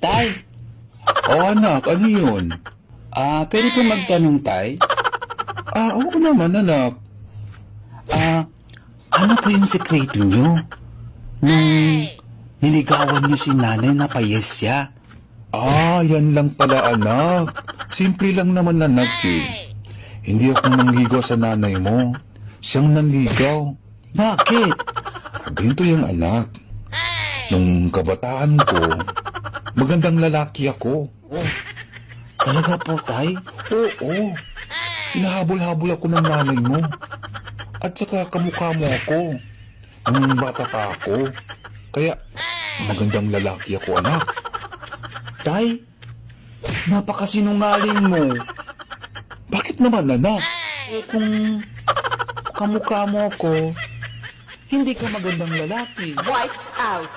Tay, O anak, ano yun? ah, pwede po magtanong, Tay? Ah, oo naman anak. Ah, ano po yung sekreto nyo? Nung niligawan nyo si nanay na payesya. Ah, yan lang pala anak. Simple lang naman anak eh. Hindi ako nanghigaw sa nanay mo. Siyang nanligaw. Bakit? Ganito yung anak. Nung kabataan ko, magandang lalaki ako. Talaga po, Tay? Oo. Hinahabol-habol ako ng nanay mo. At saka kamukha mo ako. Nung bata pa ako. Kaya, magandang lalaki ako anak. Tay, napakasinungaling mo. Bakit naman anak? Eh kung kamukha mo ko, hindi ka magandang lalaki. Wiped out.